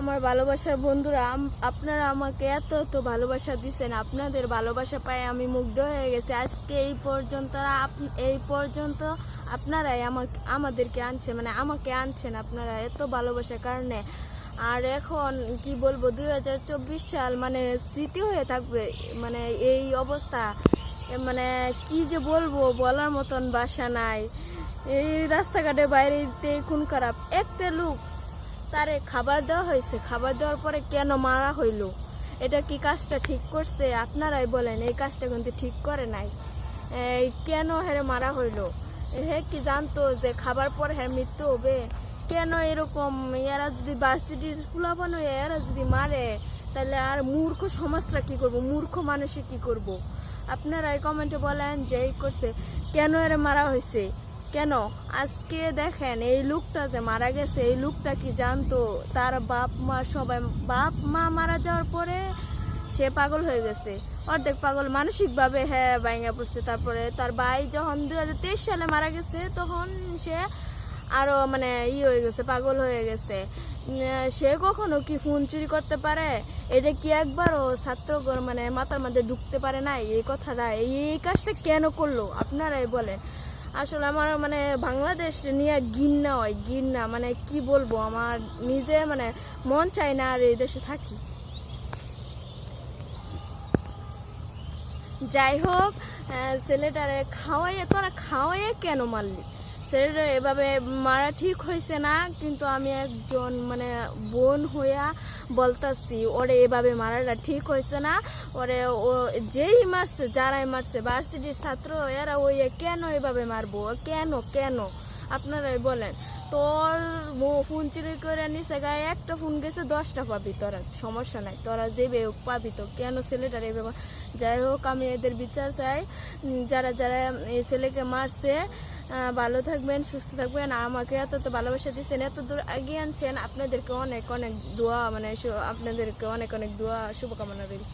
আমার ভালোবাসার বন্ধুরা আপনারা আমাকে এত এত ভালোবাসা দিচ্ছেন আপনাদের ভালোবাসা পাই আমি মুগ্ধ হয়ে গেছি। আজকে এই পর্যন্ত এই পর্যন্ত আপনারাই আমাকে আমাদেরকে আনছেন মানে আমাকে আনছেন আপনারা এত ভালোবাসার কারণে। আর এখন কি বলব, দুই হাজার চব্বিশ সাল মানে স্মৃতি হয়ে থাকবে মানে এই অবস্থা। মানে কি যে বলব, বলার মতন বাসা নাই। এই রাস্তাঘাটে বাইরেতে খুন খারাপ। একটা লোক তারে খাবার দেওয়া হয়েছে। খাবার দেওয়ার পরে কেন মারা হইল? এটা কি কাজটা ঠিক করছে? আপনারাই বলেন, এই কাজটা কিন্তু ঠিক করে নাই। কেন হেরে মারা হইল? হে কি জানতো যে খাবার পর হ্যাঁ মৃত্যু হবে? কেন এরকম? এরা যদি বার্সিটির ফুলাপান হয়ে এরা যদি মারে, তাহলে আর মূর্খ সমাজরা কি করব? মূর্খ মানুষে কি করব? আপনারাই কমেন্টে বলেন যে এই করছে। কেন এরা মারা হয়েছে? কেন? আজকে দেখেন, এই লোকটা যে মারা গেছে, এই লোকটা কি জানতো? তার বাপ মা সবাই, বাপ মা মারা যাওয়ার পরে সে পাগল হয়ে গেছে। অর্ধেক পাগল মানসিকভাবে হ্যাঁ ভাঙা পড়ছে। তারপরে তার ভাই যখন দু হাজার তেইশ সালে মারা গেছে, তখন সে আরও মানে ই হয়ে গেছে, পাগল হয়ে গেছে। সে কখনো কি ফোন চুরি করতে পারে? এটা কি একবারও ছাত্র মানে মাথার মধ্যে ঢুকতে পারে না এই কথাটা, এই কাজটা কেন করল? আপনারাই বলেন। আসলে আমার মানে বাংলাদেশ নিয়ে গিন্না হয় গিন্না মানে কি বলব, আমার নিজে মানে মন চাই না আর এই দেশে থাকি। যাই হোক ছেলেটারে খাওয়াইয়ে, তোরা খাওয়াইয়ে কেন মারলি? ছেলেটা এভাবে মারা ঠিক হয়েছে না, কিন্তু আমি একজন মানে বোন হইয়া বলতাছি, ওরে এভাবে মারাটা ঠিক হয়েছে না, ওরে ও যেই মারছে, যারাই মারছে ভার্সিটির ছাত্র, এরা ওই কেন এভাবে মারবো? কেন কেন? আপনারাই বলেন। তোর ফোন চুরি করে নিছে গায়ে একটা ফোন গেছে, দশটা পাবি তোরা, সমস্যা নাই, তোরা যেবে হোক পাবি তো, কেন ছেলেটার এভাবে যাই হোক, আমি এদের বিচার চাই যারা যারা, এই ছেলেকে মারছে ভালো থাকবেন, সুস্থ থাকবেন, আর আমাকে এত তো ভালোবাসা দিচ্ছেন এত দূর এগিয়ে আনছেন, আপনাদেরকে অনেক অনেক দোয়া মানে আপনাদেরকে অনেক অনেক দোয়া, শুভকামনা করি